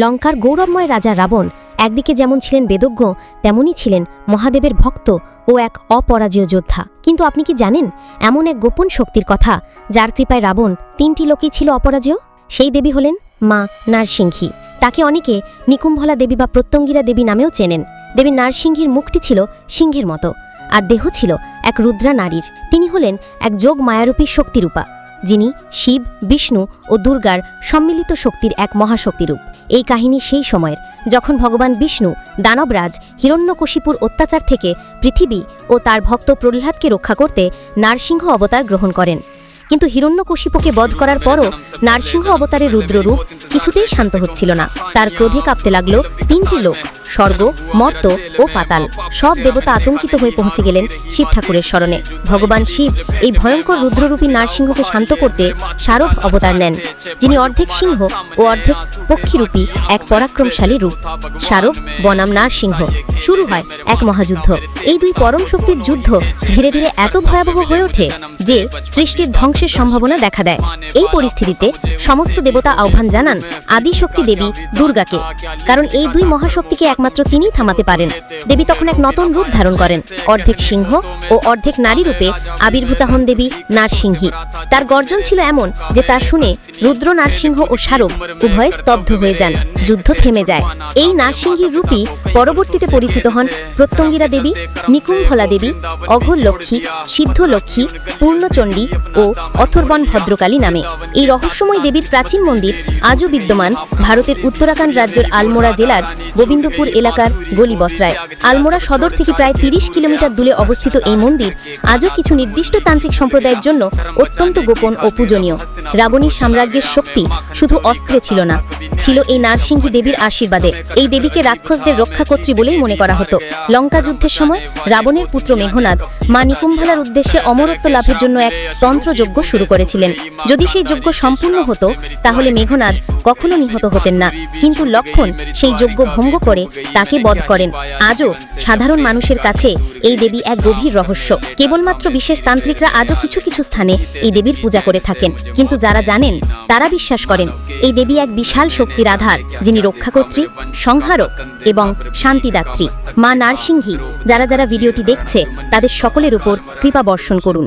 লঙ্কার গৌরবময় রাজা রাবণ একদিকে যেমন ছিলেন বেদজ্ঞ, তেমনই ছিলেন মহাদেবের ভক্ত ও এক অপরাজেয় যোদ্ধা। কিন্তু আপনি কি জানেন, এমন এক গোপন শক্তির কথা যার কৃপায় রাবণ তিনটি লোকেই ছিল অপরাজেয়? সেই দেবী হলেন মা নারসিংহী। তাকে অনেকে নিকুম্ভলা দেবী বা প্রত্যঙ্গিরা দেবী নামেও চেনেন। দেবী নারসিংহীর মুখটি ছিল সিংহের মতো, আর দেহ ছিল এক রুদ্রা নারীর। তিনি হলেন এক যোগ মায়ারূপী শক্তিরূপা। যিনি শিব, বিষ্ণু ও দুর্গার সম্মিলিত শক্তির এক মহাশক্তিরূপ। এই কাহিনী সেই সময়ের, যখন ভগবান বিষ্ণু, দানবরাজ, হিরণ্যকশিপুর অত্যাচার থেকে পৃথিবী ও তার ভক্ত প্রহ্লাদকে রক্ষা করতে নারসিংহ অবতার গ্রহণ করেন। কিন্তু হিরণ্যকশিপুকে বধ করার পরও নারসিংহ অবতারের রুদ্ররূপ কিছুতেই শান্ত হচ্ছিল না। তার ক্রোধে কাঁপতে লাগল তিনটি লোক। স্বর্গ মর্ত ও পাতাল। সব দেবতা আতঙ্কিত হয়ে পৌঁছে গেলেন শিব ঠাকুরের স্মরণে ভগবান শিব এই ভয়ঙ্কর রুদ্ররূপী নারসিংহকে শান্ত করতে সারভ অবতার নেন, যিনি অর্ধেক সিংহ ও অর্ধেক পক্ষীরূপী এক পরাক্রমশালী রূপ। সারভ বনাম নারসিংহ। শুরু হয় এক মহাযুদ্ধ। এই দুই পরম শক্তির যুদ্ধ ধীরে ধীরে এত ভয়াবহ হয়ে ওঠে যে সৃষ্টির ধ্বংসের সম্ভাবনা দেখা দেয়। এই পরিস্থিতিতে সমস্ত দেবতা আহ্বান জানান, আদিশক্তি দেবী দুর্গাকে। কারণ এই দুই মহাশক্তিকে একমাত্র তিনিই থামাতে পারেন। দেবী তখন এক নতুন রূপ ধারণ করেন। অর্ধেক সিংহ ও অর্ধেক নারী রূপে আবির্ভূতা হন দেবী নারসিংহী। তার গর্জন ছিল এমন যে তা শুনে রুদ্র, নারসিংহ ও শারব উভয়ে স্তব্ধ হয়ে যান, যুদ্ধ থেমে যায়। এই নারসিংহীর রূপী পরবর্তীতে পরিচিত হন প্রত্যঙ্গিরা দেবী, নিকুম্ভলা দেবী অঘোর লক্ষ্মী সিদ্ধ লক্ষ্মী পূর্ণচণ্ডী ও অথর্বণ ভদ্রকালী নামে। এই রহস্যময় দেবীর প্রাচীন মন্দির আজও বিদ্যমান ভারতের উত্তরাখণ্ড রাজ্যের আলমোড়া জেলার গোবিন্দপুর এলাকার গলি বসরায় আলমোড়া সদর থেকে প্রায় তিরিশ কিলোমিটার দূরে অবস্থিত এই মন্দির আজও কিছু নির্দিষ্ট তান্ত্রিক সম্প্রদায়ের জন্য অত্যন্ত গোপন ও পূজনীয়। রাবণীর সাম্রাজ্যের শক্তি শুধু অস্ত্রে ছিল না ছিল এই নারসিংহী দেবীর আশীর্বাদে। এই দেবীকে রাক্ষসদের রক্ষাকর্ত্রী বলেই মনে করা হতো। লঙ্কা যুদ্ধের সময় রাবণের পুত্র মেঘনাদ মা নিকুম্ভালার উদ্দেশ্যে অমরত্ব লাভের জন্য এক তন্ত্রযজ্ঞ শুরু করেছিলেন। যদি সেই যজ্ঞ সম্পূর্ণ হতো, তাহলে মেঘনাদ কখনো নিহত হতেন না। কিন্তু লক্ষণ সেই যজ্ঞ ভঙ্গ করে তাকে বধ করেন। আজও সাধারণ মানুষের কাছে এই দেবী এক গভীর রহস্য। কেবলমাত্র বিশেষ তান্ত্রিকরা আজও কিছু কিছু স্থানে এই দেবীর পূজা করে থাকেন। কিন্তু যারা জানেন, তারা বিশ্বাস করেন, এই দেবী এক বিশাল শক্তির আধার, যিনি রক্ষাকর্ত্রী, সংহারক এবং শান্তিদাত্রী মা নারসিংহী। যারা যারা ভিডিওটি দেখছে, তাদের সকলের উপর কৃপা বর্ষণ করুন।